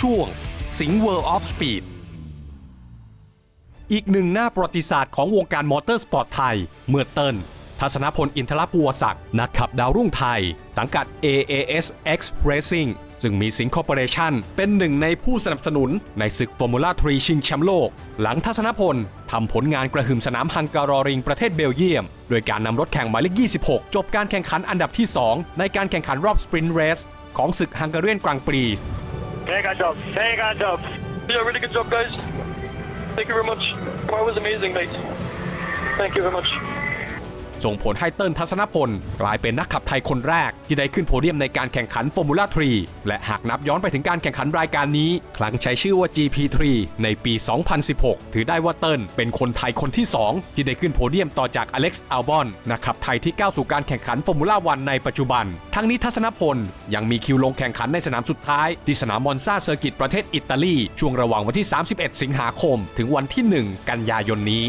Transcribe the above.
ช่วงสิง World of Speed อีกหนึ่งหน้าประวัติศาสตร์ของวงการมอเตอร์สปอร์ตไทย เมื่อเติ้ลทัศนพลอินทรภูวศักดิ์นักขับดาวรุ่งไทย สังกัด AAS X Racing ซึ่งมีสิงคอร์ปอเรชั่นเป็นหนึ่งในผู้สนับสนุนในศึกฟอร์มูล่า3ชิงแชมป์โลก หลังทัศนพลทำผลงานกระหึ่มสนามฮังการอริงประเทศเบลเยียม โดยการนำรถแข่งหมายเลข 26 จบการแข่งขันอันดับที่ 2 ในการแข่งขันรอบสปรินต์เรสของศึกฮังการีนกลางปี รี Take our jobs. Take our jobs. Yeah, really good job, guys. Thank you very much. That was amazing, mate. Thank you very much. ส่งผลให้เติ้ลทัศนพล กลายเป็นนักขับไทยคนแรก ที่ได้ขึ้นโพเดียมในการแข่งขันฟอร์มูล่า3และหากนับย้อนไปถึงการแข่งขันรายการนี้ ครั้งใช้ชื่อว่า GP3 ในปี 2016 ถือได้ว่าเติ้ลเป็นคนไทยคนที่ 2 ที่ได้ขึ้นโพเดียมต่อจากอเล็กซ์อัลบอนนักขับไทยที่ก้าวสู่การแข่งขันฟอร์มูล่าวันในปัจจุบัน ทั้งนี้ทัศนพลยังมีคิวลงแข่งขันในสนามสุดท้ายที่สนามมอนซาเซอร์กิตประเทศอิตาลีช่วงระหว่างวันที่ 31 สิงหาคม ถึงวันที่ 1 กันยายนนี้